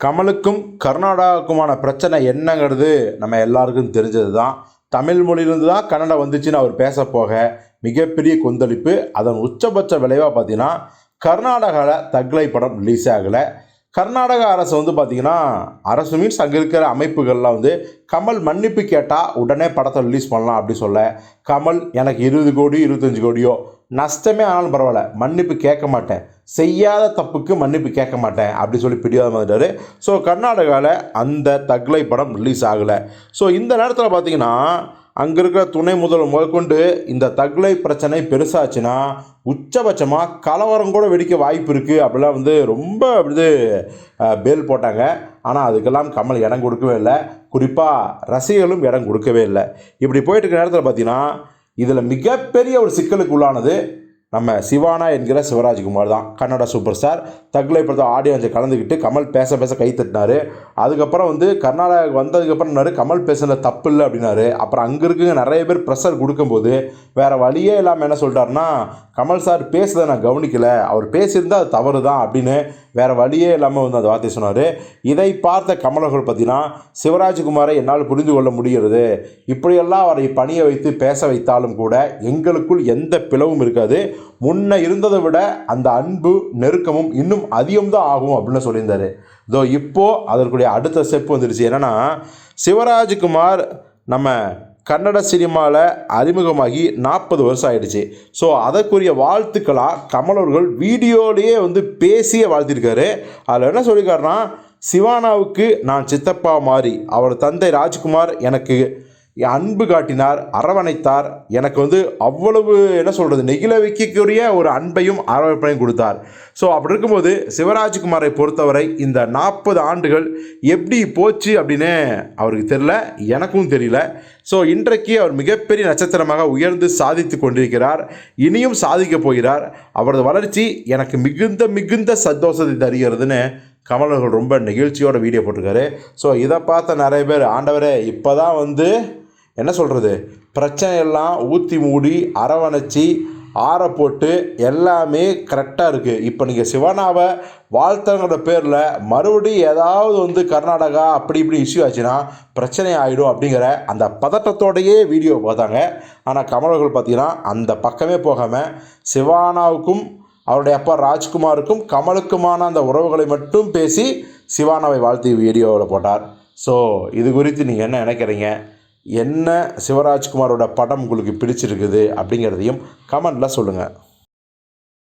கமலுக்கும் கர்நாடகாவுக்குமான பிரச்சனை என்னங்கிறது நம்ம எல்லாருக்கும் தெரிஞ்சது தான் தமிழ் மொழியிலிருந்து தான் கன்னடம் வந்துச்சுன்னு அவர் பேச போக மிகப்பெரிய கொந்தளிப்பு. அதன் உச்சபட்ச விளைவாக பார்த்தீங்கன்னா கர்நாடகாவில் தக்லை படம் ரிலீஸ் ஆகலை. கர்நாடக அரசு வந்து பார்த்திங்கன்னா அரசு மீன்ஸ் அங்கே இருக்கிற அமைப்புகள்லாம் வந்து கமல் மன்னிப்பு கேட்டால் உடனே படத்தை ரிலீஸ் பண்ணலாம் அப்படி சொல்ல. கமல் எனக்கு இருபது கோடி இருபத்தஞ்சி கோடியோ நஷ்டமே ஆனாலும் பரவாயில்ல மன்னிப்பு கேட்க மாட்டேன். செய்யாத தப்புக்கு மன்னிப்பு கேட்க மாட்டேன் அப்படி சொல்லி பிடிவாதம் வந்துட்டார். ஸோ கர்நாடகாவில் அந்த தக்லை படம் ரிலீஸ் ஆகலை. ஸோ இந்த நேரத்தில் பார்த்தீங்கன்னா அங்கே இருக்கிற துணை முதல் முதற்கொண்டு இந்த தக்லை பிரச்சனை பெருசாச்சுன்னா உச்சபட்சமாக கலவரம் கூட வெடிக்க வாய்ப்பு இருக்குது அப்படிலாம் வந்து ரொம்ப இது பேல் போட்டாங்க. ஆனால் அதுக்கெல்லாம் கமல் இடம் கொடுக்கவே இல்லை. குறிப்பாக ரசிகர்களும் இடம் கொடுக்கவே இல்லை. இப்படி போயிட்டுருக்க நேரத்தில் பார்த்தீங்கன்னா இதில் மிகப்பெரிய ஒரு சிக்கலுக்கு உள்ளானது நம்ம சிவானா என்கிற சிவராஜ்குமார் தான். கன்னட சூப்பர் ஸ்டார் தக்லை படத்தை ஆடியன்ஸை கலந்துக்கிட்டு கமல் பேச பேச கை தட்டினாரு. அதுக்கப்புறம் வந்து கர்நாடகாவுக்கு வந்ததுக்கப்புறம் என்னாரு கமல் பேசுனது தப்பு இல்லை அப்படின்னாரு. அப்புறம் அங்கே இருக்குங்க நிறைய பேர் ப்ரெஷர் கொடுக்கும்போது வேறு வழியே இல்லாமல் என்ன சொல்லிட்டாருன்னா கமல் சார் பேசுதை நான் கவனிக்கலை. அவர் பேசியிருந்தால் அது தவறு தான் அப்படின்னு வேறு வழியே இல்லாமல் வந்து அந்த வார்த்தை சொன்னார். இதை பார்த்த கமலர்கள் பார்த்தீங்கன்னா சிவராஜ்குமாரை என்னால் புரிந்து கொள்ள முடிகிறது. இப்படியெல்லாம் அவரை பணியை வைத்து பேச வைத்தாலும் கூட எங்களுக்குள் எந்த பிளவும் இருக்காது. முன்ன இருந்ததை விட அந்த அன்பு நெருக்கமும் இன்னும் அதிகம்தான் ஆகும் அப்படின்னு சொல்லியிருந்தாரு. இதோ இப்போது அதற்குரிய அடுத்த ஸ்டெப் வந்துடுச்சு என்னென்னா சிவராஜ்குமார் நம்ம கன்னட சினிமாவில் அறிமுகமாகி நாற்பது வருஷம் ஆயிடுச்சு. ஸோ அதற்குரிய வாழ்த்துக்களாக கமலவர்கள் வீடியோலேயே வந்து பேசியே வாழ்த்திருக்காரு. அதில் என்ன சொல்லியிருக்காருன்னா சிவானாவுக்கு நான் சித்தப்பா மாறி அவர் தந்தை ராஜ்குமார் எனக்கு அன்பு காட்டினார் அரவணைத்தார். எனக்கு வந்து அவ்வளவு என்ன சொல்கிறது நெகிழ வைக்கக்கூடிய ஒரு அன்பையும் அரவணைப்பையும் கொடுத்தார். ஸோ அப்படி இருக்கும்போது சிவராஜ்குமாரை பொறுத்தவரை இந்த நாற்பது ஆண்டுகள் எப்படி போச்சு அப்படின்னு அவருக்கு தெரில எனக்கும் தெரியல. ஸோ இன்றைக்கு அவர் மிகப்பெரிய நட்சத்திரமாக உயர்ந்து சாதித்து கொண்டிருக்கிறார். இனியும் சாதிக்கப் போகிறார். அவரது வளர்ச்சி எனக்கு மிகுந்த மிகுந்த சந்தோஷத்தை தருகிறதுன்னு கமலர்கள் ரொம்ப நெகிழ்ச்சியோட வீடியோ போட்டிருக்காரு. ஸோ இதை பார்த்த நிறைய பேர் ஆண்டவரே இப்போ தான் வந்து என்ன சொல்கிறது பிரச்சனையெல்லாம் ஊற்றி மூடி அரவணைச்சி ஆற போட்டு எல்லாமே கரெக்டாக இருக்குது இப்போ நீங்கள் சிவனாவை வாழ்த்தங்கிற பேரில் மறுபடியும் ஏதாவது வந்து கர்நாடகா அப்படி இப்படி இஷ்யூ ஆச்சுன்னா பிரச்சனை ஆகிடும் அப்படிங்கிற அந்த பதட்டத்தோடையே வீடியோ பார்த்தாங்க. ஆனால் கமலர்கள் பார்த்தீங்கன்னா அந்த பக்கமே போகாமல் சிவானாவுக்கும் அவருடைய அப்பா ராஜ்குமாருக்கும் கமலுக்குமான அந்த உறவுகளை மட்டும் பேசி சிவானாவை வாழ்த்தி வீடியோவில் போட்டார். ஸோ இது குறித்து நீங்கள் என்ன நினைக்கிறீங்க? என்ன சிவராஜ்குமாரோட படம் உங்களுக்கு பிடிச்சிருக்குது அப்படிங்கிறதையும் கமெண்டில் சொல்லுங்கள்